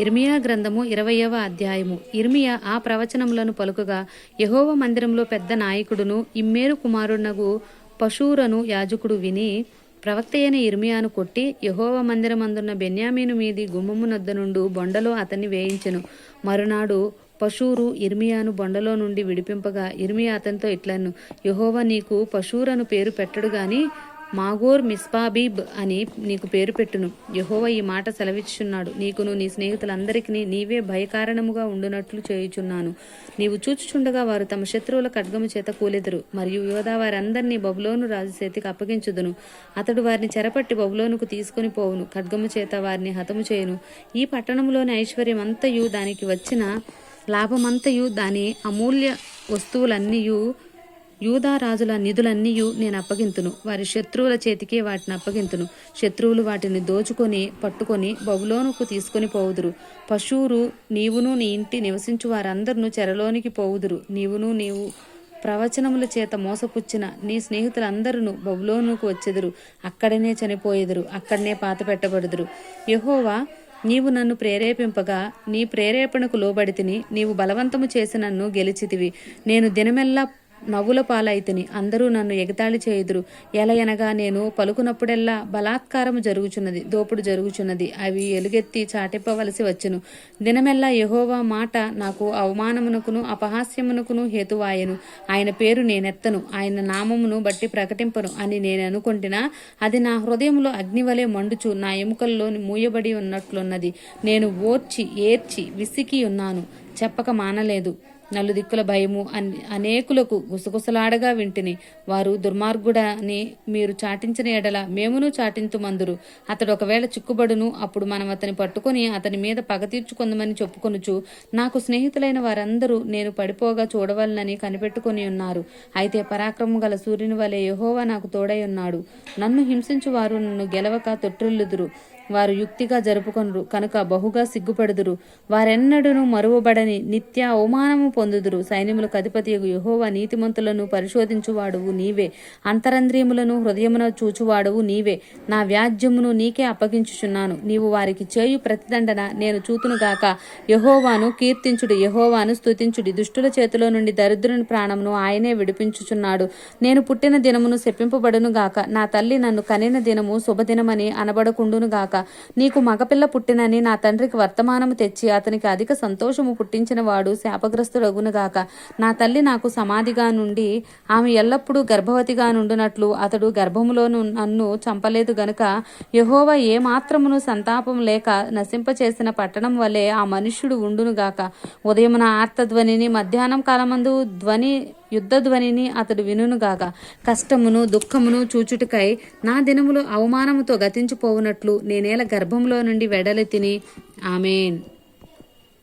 ఇర్మియా గ్రంథము ఇరవయవ అధ్యాయము. ఇర్మియా ఆ ప్రవచనములను పలుకగా యహోవ మందిరంలో పెద్ద నాయకుడును ఇమ్మేరు కుమారునగు పశూరను యాజకుడు విని ప్రవక్త అయిన ఇర్మియాను కొట్టి యహోవ మందిరమందున్న బెన్యామీను మీది గుమ్మమునద్ద నుండు బొండలో అతన్ని వేయించెను. మరునాడు పశూరు ఇర్మియాను బొండలో నుండి విడిపింపగా ఇర్మియా అతనితో ఇట్లను యహోవ నీకు పశూరను పేరు పెట్టడు గాని మాగోర్ మిస్పాబీబ్ అని నీకు పేరు పెట్టును. యహోవ ఈ మాట సెలవిచ్చున్నాడు. నీకును నీ స్నేహితులందరికీ నీవే భయకారణముగా ఉండునట్లు చేయుచున్నాను. నీవు చూచుచుండగా వారు తమ శత్రువుల ఖడ్గము చేత కూలెదరు మరియు యోధా వారందరినీ బబులోను రాజు చేతికి అప్పగించుదును. అతడు వారిని చెరపట్టి బబులోనుకు తీసుకుని పోవును ఖడ్గము చేత వారిని హతము చేయును. ఈ పట్టణంలోని ఐశ్వర్యం అంతయు దానికి వచ్చిన లాభమంతయు దాని అమూల్య వస్తువులన్నీయు యూదారాజుల నిధులన్నీయు నేను అప్పగింతును వారి శత్రువుల చేతికి వాటిని అప్పగింతును. శత్రువులు వాటిని దోచుకొని పట్టుకొని బబులోనుకు తీసుకొని పోవుదురు. పశువురు నీవును నీ ఇంటి నివసించు వారందరూ చెరలోనికి పోవుదురు. నీవును నీవు ప్రవచనముల చేత మోసపుచ్చిన నీ స్నేహితులందరూ బబులోనుకు వచ్చెదురు. అక్కడనే చనిపోయేదురు. అక్కడనే పాత పెట్టబడుదురు. యహోవా నీవు నన్ను ప్రేరేపింపగా నీ ప్రేరేపణకు లోబడితిని నీవు బలవంతము చేసి నన్ను గెలిచితివి. నేను దినమెల్లా నవ్వుల పాలైతిని. అందరూ నన్ను ఎగతాళి చేయుదురు. ఎలయనగా నేను పలుకునప్పుడెల్లా బలాత్కారం జరుగుచున్నది దోపుడు జరుగుచున్నది. అవి ఎలుగెత్తి చాటిప్పవలసి వచ్చును. దినమెల్లా యహోవా మాట నాకు అవమానమునకును అపహాస్యమునకును హేతువాయను. ఆయన పేరు నేనెత్తను. ఆయన నామమును బట్టి ప్రకటింపను అని నేను అనుకుంటున్నా అది నా హృదయంలో అగ్నివలే మండుచు నా ఎముకల్లో మూయబడి ఉన్నట్లున్నది. నేను ఓర్చి ఏర్చి విసికి ఉన్నాను చెప్పక మానలేదు. నలుదిక్కుల భయము అన్- అనేకులకు గుసగుసలాడగా వింటిని. వారు దుర్మార్గుడని మీరు చాటించిన ఎడల మేమును చాటింతుమందురు. అతడు ఒకవేళ చిక్కుబడును అప్పుడు మనం అతని పట్టుకొని అతని మీద పగ తీర్చుకుందామని చెప్పుకొనుచు నాకు స్నేహితులైన వారందరూ నేను పడిపోగా చూడవలనని కనిపెట్టుకొని ఉన్నారు. అయితే పరాక్రమం గల సూర్యుని వలె యెహోవా నాకు తోడై ఉన్నాడు. నన్ను హింసించువారు నన్ను గెలవక తొట్టిల్లుదురు వారు యుక్తిగా జరుపుకొనరు. కనుక బహుగా సిగ్గుపడుదురు. వారెన్నడూను మరువబడని నిత్య అవమానము పొందుదురు. సైన్యములకు అధిపతి యహోవా నీతిమంతులను పరిశోధించువాడువు నీవే. అంతరంద్రియములను హృదయమున చూచువాడువు నీవే. నా వ్యాజ్యమును నీకే అప్పగించుచున్నాను. నీవు వారికి చేయు ప్రతిదండన నేను చూతునుగాక యహోవాను కీర్తించుడు యహోవాను స్తుతించుడి. దుష్టుల చేతిలో నుండి దరిద్రుని ప్రాణమును ఆయనే విడిపించుచున్నాడు. నేను పుట్టిన దినమును శపింపబడును గాక. నా తల్లి నన్ను కనిన దినము శుభదినమని అనబడకుండును గాక. నీకు మగపిల్ల పుట్టినని నా తండ్రికి వర్తమానము తెచ్చి అతనికి అధిక సంతోషము పుట్టించిన వాడు శాపగ్రస్తుడగును గాక. నా తల్లి నాకు సమాధిగా నుండి ఆమె ఎల్లప్పుడూ గర్భవతిగా నుండునట్లు అతడు గర్భములోను నన్ను చంపలేదు గనుక యహోవ ఏ మాత్రమును సంతాపం లేక నశింపచేసిన పట్టణం వలె ఆ మనుష్యుడు ఉండునుగాక ఉదయమున ఆర్తధ్వనిని మధ్యాహ్నం కాలమందు ధ్వని యుద్ధధ్వనిని అతడు వినుగాక కష్టమును దుఃఖమును చూచుటకై నా దినములు అవమానముతో గతించిపోవునట్లు నేనేల గర్భంలో నుండి వెడలి తిని. ఆమెన్.